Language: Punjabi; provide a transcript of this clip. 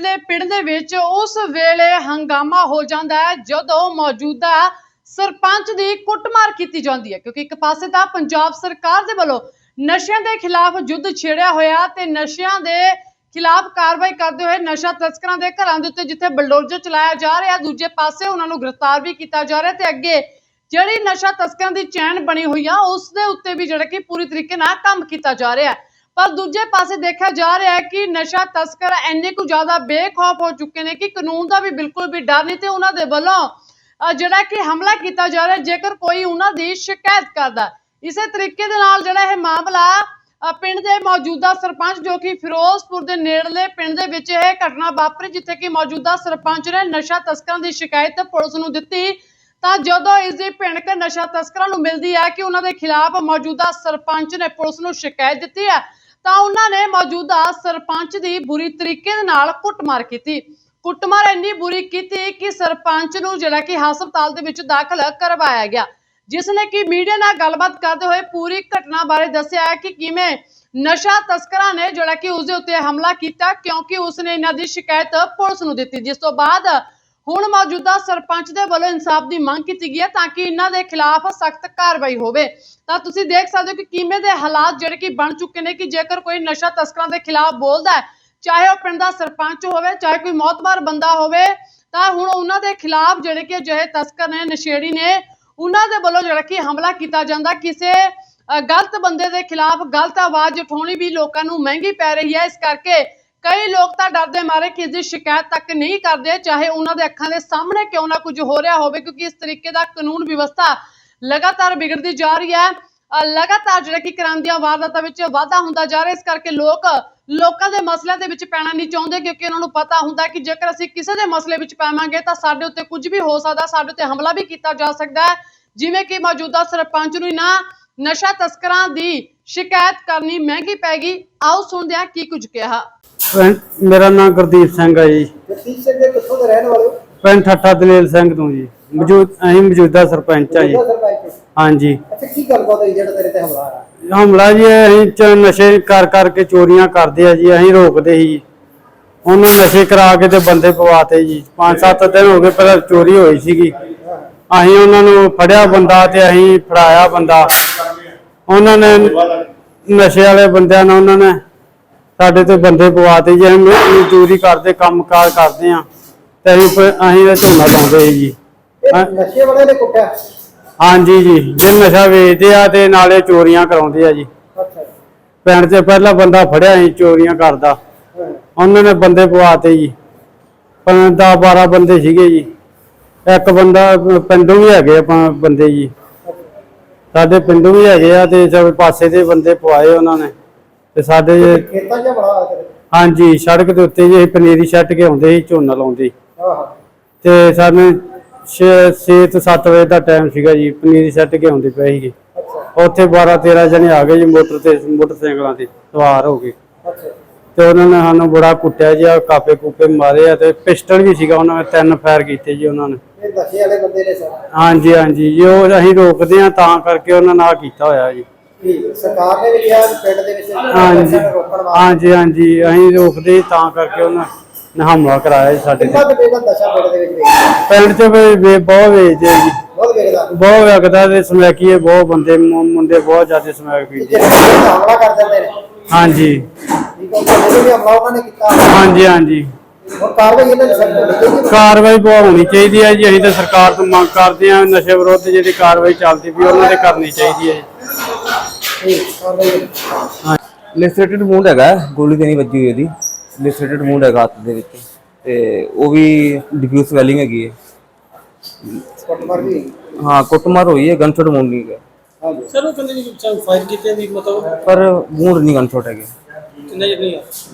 ਨੇੜਲੇ ਪਿੰਡ ਦੇ ਵਿੱਚ ਉਸ ਵੇਲੇ ਹੰਗਾਮਾ ਹੋ ਜਾਂਦਾ ਹੈ, ਜਦੋਂ ਮੌਜੂਦਾ ਸਰਪੰਚ ਦੀ ਕੁੱਟਮਾਰ ਕੀਤੀ ਜਾਂਦੀ ਹੈ, ਕਿਉਂਕਿ ਇੱਕ ਪਾਸੇ ਤਾਂ ਪੰਜਾਬ ਸਰਕਾਰ ਦੇ ਵੱਲੋਂ ਨਸ਼ਿਆਂ ਦੇ ਖਿਲਾਫ ਯੁੱਧ ਛੇੜਿਆ ਹੋਇਆ ਤੇ ਨਸ਼ਿਆਂ ਦੇ ਖਿਲਾਫ ਕਾਰਵਾਈ ਕਰਦੇ ਹੋਏ ਨਸ਼ਾ ਤਸਕਰਾਂ ਦੇ ਘਰਾਂ ਦੇ ਉੱਤੇ ਜਿੱਥੇ ਬਲਡੋਜ਼ਰ ਚਲਾਇਆ ਜਾ ਰਿਹਾ, ਦੂਜੇ ਪਾਸੇ ਉਹਨਾਂ ਨੂੰ ਗ੍ਰਿਫਤਾਰ ਵੀ ਕੀਤਾ ਜਾ ਰਿਹਾ ਤੇ ਅੱਗੇ ਜਿਹੜੀ ਨਸ਼ਾ ਤਸਕਰਾਂ ਦੀ ਚੈਨ ਬਣੀ ਹੋਈ ਆ, ਉਸ ਦੇ ਉੱਤੇ ਵੀ ਜਿਹੜਾ ਕਿ ਪੂਰੀ ਤਰੀਕੇ ਨਾਲ ਕੰਮ ਕੀਤਾ ਜਾ ਰਿਹਾ ਹੈ। ਪਰ ਦੂਜੇ ਪਾਸੇ ਦੇਖਿਆ ਜਾ ਰਿਹਾ ਹੈ ਕਿ ਨਸ਼ਾ ਤਸਕਰ ਇੰਨੇ ਕੁ ਜ਼ਿਆਦਾ ਬੇਖੌਫ ਹੋ ਚੁੱਕੇ ਨੇ ਕਿ ਕਾਨੂੰਨ ਦਾ ਵੀ ਬਿਲਕੁਲ ਵੀ ਡਰ ਨਹੀਂ ਤੇ ਉਹਨਾਂ ਦੇ ਵੱਲੋਂ ਜਿਹੜਾ ਕਿ ਹਮਲਾ ਕੀਤਾ ਜਾ ਰਿਹਾ ਜੇਕਰ ਕੋਈ ਉਹਨਾਂ ਦੀ ਸ਼ਿਕਾਇਤ ਕਰਦਾ ਇਸੇ ਤਰੀਕੇ ਦੇ ਨਾਲ ਜਿਹੜਾ ਇਹ ਮਾਮਲਾ ਪਿੰਡ ਦੇ ਮੌਜੂਦਾ ਸਰਪੰਚ ਜੋ ਕਿ ਫਿਰੋਜ਼ਪੁਰ ਦੇ ਨੇੜਲੇ ਪਿੰਡ ਦੇ ਵਿੱਚ ਇਹ ਘਟਨਾ ਵਾਪਰੀ, ਜਿੱਥੇ ਕਿ ਮੌਜੂਦਾ ਸਰਪੰਚ ਨੇ ਨਸ਼ਾ ਤਸਕਰਾਂ ਦੀ ਸ਼ਿਕਾਇਤ ਪੁਲਿਸ ਨੂੰ ਦਿੱਤੀ। ਤਾਂ ਜਦੋਂ ਇਸ ਦੀ ਭਿਣਕ ਨਸ਼ਾ ਤਸਕਰਾਂ ਨੂੰ ਮਿਲਦੀ ਹੈ ਕਿ ਉਹਨਾਂ ਦੇ ਖਿਲਾਫ ਮੌਜੂਦਾ ਸਰਪੰਚ ਨੇ ਪੁਲਿਸ ਨੂੰ ਸ਼ਿਕਾਇਤ ਦਿੱਤੀ ਹੈ ਤਾਂ ਉਹਨਾਂ ਨੇ ਮੌਜੂਦਾ ਸਰਪੰਚ ਦੀ ਬੁਰੀ ਤਰੀਕੇ ਦੇ ਨਾਲ ਕੁੱਟਮਾਰ ਕੀਤੀ। ਕੁੱਟਮਾਰ ਇੰਨੀ ਬੁਰੀ ਕੀਤੀ ਕਿ ਸਰਪੰਚ ਨੂੰ ਜਿਹੜਾ ਕਿ ਹਸਪਤਾਲ ਦੇ ਵਿੱਚ ਦਾਖਲ ਕਰਵਾਇਆ ਗਿਆ। ਜਿਸ ਨੇ ਕਿ ਮੀਡੀਆ ਨਾਲ ਗੱਲਬਾਤ ਕਰਦੇ ਹੋਏ ਪੂਰੀ ਘਟਨਾ ਬਾਰੇ ਦੱਸਿਆ ਹੈ ਕਿ ਕਿਵੇਂ ਨਸ਼ਾ ਤਸਕਰਾਂ ਨੇ ਜਿਹੜਾ ਕਿ ਉਸ ਦੇ ਉੱਤੇ ਹਮਲਾ ਕੀਤਾ, ਕਿਉਂਕਿ ਉਸ ਨੇ ਇਹਨਾਂ ਦੀ ਸ਼ਿਕਾਇਤ ਪੁਲਿਸ ਨੂੰ ਦਿੱਤੀ। ਜਿਸ ਤੋਂ ਬਾਅਦ ਹੁਣ ਮੌਜੂਦਾ ਸਰਪੰਚ ਦੇ ਵੱਲੋਂ ਇਨਸਾਫ ਦੀ ਮੰਗ ਕੀਤੀ ਗਈ ਹੈ ਤਾਂ ਕਿ ਇਹਨਾਂ ਦੇ ਖਿਲਾਫ ਸਖਤ ਕਾਰਵਾਈ ਹੋਵੇ। ਤਾਂ ਤੁਸੀਂ ਦੇਖ ਸਕਦੇ ਹੋ ਕਿ ਕਿਵੇਂ ਦੇ ਹਾਲਾਤ ਜਿਹੜੇ ਕਿ ਬਣ ਚੁੱਕੇ ਨੇ ਕਿ ਜੇਕਰ ਕੋਈ ਨਸ਼ਾ ਤਸਕਰਾਂ ਦੇ ਖਿਲਾਫ ਬੋਲਦਾ ਹੈ, ਚਾਹੇ ਉਹ ਪਿੰਡ ਦਾ ਸਰਪੰਚ ਹੋਵੇ, ਚਾਹੇ ਕੋਈ ਮੌਤਬਾਰ ਬੰਦਾ ਹੋਵੇ, ਤਾਂ ਹੁਣ ਉਹਨਾਂ ਦੇ ਖਿਲਾਫ ਜਿਹੜੇ ਕਿ ਅਜਿਹੇ ਤਸਕਰ ਨੇ, ਨਸ਼ੇੜੀ ਨੇ, ਉਹਨਾਂ ਦੇ ਵੱਲੋਂ ਜਿਹੜਾ ਕਿ ਹਮਲਾ ਕੀਤਾ ਜਾਂਦਾ। ਕਿਸੇ ਗਲਤ ਬੰਦੇ ਦੇ ਖਿਲਾਫ ਗਲਤ ਆਵਾਜ਼ ਉਠਾਉਣੀ ਵੀ ਲੋਕਾਂ ਨੂੰ ਮਹਿੰਗੀ ਪੈ ਰਹੀ ਹੈ। ਇਸ ਕਰਕੇ ਕਈ ਲੋਕ ਤਾਂ ਡਰਦੇ ਮਾਰੇ ਕਿਸ ਦੀ ਸ਼ਿਕਾਇਤ ਤੱਕ ਨਹੀਂ ਕਰਦੇ, ਚਾਹੇ ਉਹਨਾਂ ਦੇ ਅੱਖਾਂ ਦੇ ਸਾਹਮਣੇ ਕਿਉਂ ਨਾ ਕੁਝ ਹੋ ਰਿਹਾ ਹੋਵੇ, ਕਿਉਂਕਿ ਇਸ ਤਰੀਕੇ ਦਾ ਕਾਨੂੰਨ ਵਿਵਸਥਾ ਲਗਾਤਾਰ ਵਿਗੜਦੀ ਜਾ ਰਹੀ ਹੈ। ਲਗਾਤਾਰ ਜਿਹੜਾ ਕਿ ਕ੍ਰਾਈਮ ਦੀਆਂ ਵਾਰਦਾਤਾਂ ਵਿੱਚ ਵਾਧਾ ਹੁੰਦਾ ਜਾ ਰਿਹਾ, ਇਸ ਕਰਕੇ ਲੋਕ ਲੋਕਾਂ ਦੇ ਮਸਲਿਆਂ ਦੇ ਵਿੱਚ ਪੈਣਾ ਨਹੀਂ ਚਾਹੁੰਦੇ, ਕਿਉਂਕਿ ਉਹਨਾਂ ਨੂੰ ਪਤਾ ਹੁੰਦਾ ਕਿ ਜੇਕਰ ਅਸੀਂ ਕਿਸੇ ਦੇ ਮਸਲੇ ਵਿੱਚ ਪਾਵਾਂਗੇ, ਤਾਂ ਸਾਡੇ ਉੱਤੇ ਕੁਝ ਵੀ ਹੋ ਸਕਦਾ, ਸਾਡੇ ਉੱਤੇ ਹਮਲਾ ਵੀ ਕੀਤਾ ਜਾ ਸਕਦਾ ਹੈ। ਜਿਵੇਂ ਕਿ ਮੌਜੂਦਾ ਸਰਪੰਚ ਨੂੰ ਨਾ ਨਸ਼ਾ ਤਸਕਰਾਂ ਦੀ ਸ਼ਿਕਾਇਤ ਕਰਨੀ ਮਹਿੰਗੀ ਪੈ ਆਓ ਸੁਣਦੇ ਹਾਂ ਕੀ ਕੁਝ ਕਿਹਾ। ਪਿੰਡ- ਮੇਰਾ ਨਾਮ ਗੁਰਦੀਪ ਸਿੰਘ ਹੈ ਜੀ। ਜਗਦੀਪ ਸਿੰਘ ਦੇ ਕਿੱਥੋਂ ਦੇ ਰਹਿਣ ਵਾਲੇ ਹੋ? ਪਿੰਡ ਠੱਠਾ ਦਲੇਲ ਸਿੰਘ ਤੋਂ ਜੀ। ਮੌਜੂਦ ਅਸੀਂ ਮੌਜੂਦਾ ਸਰਪੰਚ ਆ ਜੀ। ਕਿਹੜਾ ਸਰਪੰਚ। ਹਾਂਜੀ। ਅੱਛਾ ਕੀ ਗੱਲਬਾਤ ਹੋਈ ਜਿਹੜਾ ਤੇਰੇ ਤੇ ਹਮਲਾ ਆਇਆ ਹਮਲਾ ਜੀ ਇਹ ਅਸੀਂ ਚ ਨਸ਼ੇ ਕਰ ਕਰਕੇ ਚੋਰੀਆਂ ਕਰਦੇ ਆ ਜੀ ਅਸੀਂ ਰੋਕਦੇ ਸੀ ਉਹਨਾਂ ਨਸ਼ੇ ਕਰਾ ਕੇ ਤੇ ਬੰਦੇ ਪਵਾਤੇ ਜੀ। 5-7 ਦਿਨ ਹੋ ਗਏ ਪਹਿਲਾਂ ਚੋਰੀ ਹੋਈ ਸੀਗੀ। ਅਸੀਂ ਉਹਨਾਂ ਨੂੰ ਫੜਿਆ ਬੰਦਾ ਤੇ ਅਸੀਂ ਫੜਾਇਆ ਬੰਦਾ। ਉਹਨਾਂ ਨੇ ਨਸ਼ੇ ਵਾਲੇ ਬੰਦਿਆਂ ਨੇ ਉਹਨਾਂ ਨੇ ਸਾਡੇ ਤੇ ਬੰਦੇ ਪਵਾਤੇ ਜੀ ਮਜ਼ਦੂਰੀ ਕਰਦੇ ਕੰਮਕਾਰ ਕਰਦੇ ਆ ਤੇ ਅਸੀਂ ਫਿਰ- ਅਸੀਂ ਇਹ ਝੋਨਾ ਲਾਉਂਦੇ ਸੀ ਜੀ। ਇਹ। ਨਸ਼ੇ ਵਾਲੇ ਨੇ ਕੁੱਟਿਆ? ਹਾਂਜੀ ਜੀ ਜੇ ਨਸ਼ਾ ਵੇਚਦੇ ਆ ਤੇ ਨਾਲੇ ਚੋਰੀਆਂ ਕਰਾਉਂਦੇ ਆ ਜੀ। ਅੱਛਾ। ਪਿੰਡ 'ਚ ਪਹਿਲਾ ਬੰਦਾ ਫੜਿਆ ਸੀ ਚੋਰੀਆਂ ਕਰਦਾ। ਹਾਂ। ਉਹਨਾਂ ਨੇ ਬੰਦੇ ਪਵਾਤੇ ਜੀ। ਪੰਜ 10 12 ਬੰਦੇ ਸੀਗੇ ਜੀ। ਇੱਕ ਬੰਦਾ ਪਿੰਡੋਂ ਵੀ ਹੈਗੇ ਆਪਾਂ ਬੰਦੇ ਜੀ। ਸਾਡੇ ਪਿੰਡੋਂ ਵੀ ਹੈਗੇ ਆ ਤੇ ਸਭ ਪਾਸੇ ਦੇ ਬੰਦੇ ਪਵਾਏ ਉਹਨਾਂ ਨੇ। ਤੇ ਸਾਡੇ ਖੇਤਾਂ 'ਚ ਬੜਾ ਆ ਹਾਂਜੀ ਸੜਕ ਦੇ ਉੱਤੇ ਜੀ ਪਨੀਰੀ ਛੱਟ ਕੇ ਆਉਂਦੇ ਸੀ ਝੋਨਾ ਲਾਉਂਦੇ ਸੀ। ਆਹ ਤੇ ਸਾਨੂੰ 6 ਤੋਂ 7 ਵਜੇ ਦਾ ਟਾਈਮ ਸੀਗਾ ਜੀ ਪਨੀਰੀ ਛੱਟ ਕੇ ਆਉਂਦੇ ਪਏ ਸੀਗੇ। ਅੱਛਾ। ਉੱਥੇ 12 13 ਜਣੇ ਆ ਗਏ ਜੀ ਮੋਟਰ ਤੇ ਮੋਟਰਸਾਈਕਲਾਂ ਤੇ ਸਵਾਰ ਹੋ ਗਏ ਅੱਛਾ। ਤੇ ਉਹਨਾਂ ਨੇ ਸਾਨੂੰ ਬੜਾ ਕੁੱਟਿਆ ਜੀ ਆਹ ਕਾਪੇ ਕੂਪੇ ਮਾਰੇ ਆ ਤੇ ਪਿਸਟਲ ਵੀ ਸੀਗਾ ਉਹਨਾਂ ਨੇ ਤਿੰਨ ਫਾਇਰ ਕੀਤੇ ਜੀ ਉਹਨਾਂ ਨੇ। ਇਹ ਨਸ਼ੇ ਵਾਲੇ ਬੰਦੇ ਨੇ ਸਰ। ਹਾਂਜੀ ਹਾਂਜੀ ਜੀ ਉਹ ਅਸੀਂ ਰੋਕਦੇ ਆ ਤਾਂ ਕਰਕੇ ਉਹਨਾਂ ਨਾਲ ਕੀਤਾ ਹੋਇਆ ਜੀ। ਸਰਕਾਰ ਨੇ ਵੀ ਕਿਹਾ ਵੀ ਪਿੰਡ ਦੇ ਵਿੱਚ ਹਾਂਜੀ। ਨਸ਼ਿਆਂ ਨੂੰ ਰੋਕਣ ਵਾਸਤੇ। ਹਾਂਜੀ ਹਾਂਜੀ ਅਸੀਂ ਰੋਕਦੇ ਤਾਂ ਕਰਕੇ ਉਹਨਾਂ ਨੇ ਹਮਲਾ ਕਰਾਇਆ ਜੀ ਸਾਡੇ ਕਿੰਨਾ ਤੇ। ਕੁ ਬੇਗਾ ਨਸ਼ਾ ਪਿੰਡ ਦੇ ਵਿੱਚ ਵੇਚਦਾ ਪਿੰਡ 'ਚ ਵੀ ਵੇ ਬਹੁਤ ਵੇਚਦੇ ਆ ਜੀ। ਬਹੁਤ ਵੇਚਦਾ ਬਹੁਤ ਵਿਕਦਾ ਤੇ ਸਮੈਕੀਏ ਬਹੁਤ ਬੰਦੇ ਮੁ- ਮੁੰਡੇ ਬਹੁਤ ਜ਼ਿਆਦਾ ਸਮੈਕ ਪੀਂਦੇ ਜਿਹੜੇ ਬੰਦੇ ਤੇ ਹਮਲਾ ਕਰ ਦਿੰਦੇ ਨੇ। ਹਾਂਜੀ। ਠੀਕ ਹੈ ਜਿਹੜੇ ਵੀ ਹਮਲਾ ਉਹਨਾਂ ਨੇ ਕੀਤਾ। ਹਾਂਜੀ ਹਾਂਜੀ। ਹੁਣ ਕਾਰਵਾਈ ਇਹਨਾਂ ਦੀ ਸਖਤ ਹੋਣੀ ਚਾਹੀਦੀ ਹੈ। ਕਾਰਵਾਈ ਬਹੁਤ ਹੋਣੀ ਚਾਹੀਦੀ ਹੈ ਜੀ ਅਸੀਂ ਤਾਂ ਸਰਕਾਰ ਤੋਂ ਮੰਗ ਕਰਦੇ ਹਾਂ ਨਸ਼ੇ ਵਿਰੁੱਧ ਜਿਹੜੀ ਕਾਰਵਾਈ ਚੱਲਦੀ ਵੀ ਉਹਨਾਂ ਤੇ ਕਰਨੀ ਚਾਹੀਦੀ ਹੈ ਜੀ। ਠੀਕ ਕਾਰਵਾਈ ਮੂੰਡ ਹੈਗਾ ਹੈ, ਗੋਲੀ ਤੇ ਨਹੀਂ ਵੱਜੀ ਹੋਈ ਉਹਦੀ। ਲਿਸਟੇਟਡ ਮੂੰਡ ਹੈਗਾ ਹੱਥ ਦੇ ਵਿੱਚ। ਤੇ ਉਹ ਵੀ ਡਿਫਿਊਜ਼ ਸਵੈਲਿੰਗ ਹੈਗੀ ਹੈ। ਕੁੱਟਮਾਰ ਵੀ ਹੋਈ। ਹਾਂ ਕੁੱਟਮਾਰ ਹੋਈ ਹੈ ਗਨਸ਼ਾਟ ਮੂੰਡ ਨਹੀਂ ਹੈਗਾ। ਹਾਂਜੀ। ਸਰ ਉਹ ਕਹਿੰਦੇ ਜੀ ਫਾਇਰ ਕੀਤੇ ਦੀ ਮਤਲਬ? ਪਰ ਮੂੰਡ ਨਹੀਂ ਗਨਸ਼ਾਟ ਹੈਗੇ। ਕਿੰਨੇ ਜਣੇ ਆ